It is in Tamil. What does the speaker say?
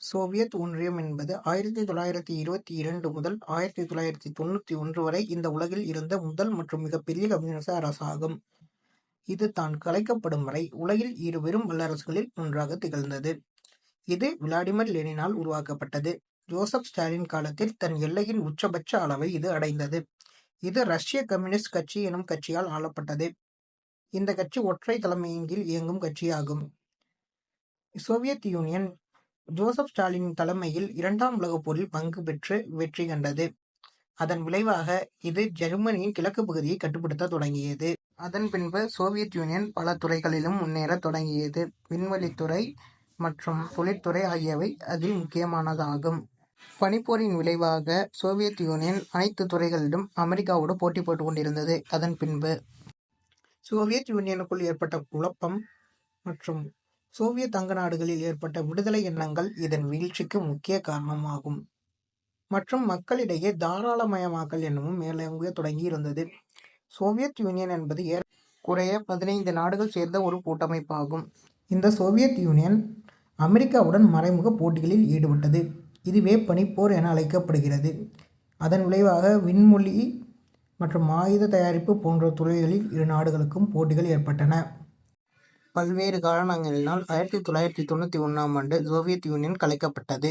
சோவியத் ஒன்றியம் என்பது ஆயிரத்தி தொள்ளாயிரத்தி இருபத்தி இரண்டு முதல் ஆயிரத்தி தொள்ளாயிரத்தி தொண்ணூற்றி ஒன்று வரை இந்த உலகில் இருந்த முதல் மற்றும் மிகப்பெரிய கம்யூனிச அரசாகும். இது தான் கலைக்கப்படும் வரை உலகில் இரு பெரும் வல்லரசுகளில் ஒன்றாக திகழ்ந்தது. இது விளாடிமிர் லெனினால் உருவாக்கப்பட்டது. ஜோசப் ஸ்டாலின் காலத்தில் தன் எல்லையின் உச்சபட்ச அளவை இது அடைந்தது. இது ரஷ்ய கம்யூனிஸ்ட் கட்சி எனும் கட்சியால் ஆளப்பட்டது. இந்த கட்சி ஒற்றை தலைமையின் கீழ் இயங்கும் கட்சியாகும். சோவியத் யூனியன் ஜோசப் ஸ்டாலின் தலைமையில் இரண்டாம் உலகப் போரில் பங்கு பெற்று வெற்றி கண்டது. அதன் விளைவாக இது ஜெர்மனியின் கிழக்கு பகுதியை கட்டுப்படுத்த தொடங்கியது. அதன் பின்பு சோவியத் யூனியன் பல துறைகளிலும் முன்னேற தொடங்கியது. விண்வெளித்துறை மற்றும் தொழிற்துறை ஆகியவை அதில் முக்கியமானதாகும். பனிப்போரின் விளைவாக சோவியத் யூனியன் அனைத்து துறைகளிலும் அமெரிக்காவோடு போட்டி போட்டுக் கொண்டிருந்தது. அதன் பின்பு சோவியத் யூனியனுக்குள் ஏற்பட்ட குழப்பம் மற்றும் சோவியத் தங்க நாடுகளில் ஏற்பட்ட விடுதலை எண்ணங்கள் இதன் வீழ்ச்சிக்கு முக்கிய காரணமாகும். மற்றும் மக்களிடையே தாராளமயமாக்கல் எண்ணமும் மேலோங்க தொடங்கி இருந்தது. சோவியத் யூனியன் என்பது ஏறக்குறைய பதினைந்து நாடுகள் சேர்ந்த ஒரு கூட்டமைப்பாகும். இந்த சோவியத் யூனியன் அமெரிக்காவுடன் மறைமுக போட்டிகளில் ஈடுபட்டது. இதுவே பனிப்போர் என அழைக்கப்படுகிறது. அதன் விளைவாக விண்மொழி மற்றும் ஆயுத தயாரிப்பு போன்ற துறைகளில் இரு நாடுகளுக்கும் போட்டிகள் ஏற்பட்டன. பல்வேறு காரணங்களினால் ஆயிரத்தி தொள்ளாயிரத்தி தொண்ணூற்றி ஒன்றாம் ஆண்டு சோவியத் யூனியன் கலைக்கப்பட்டது.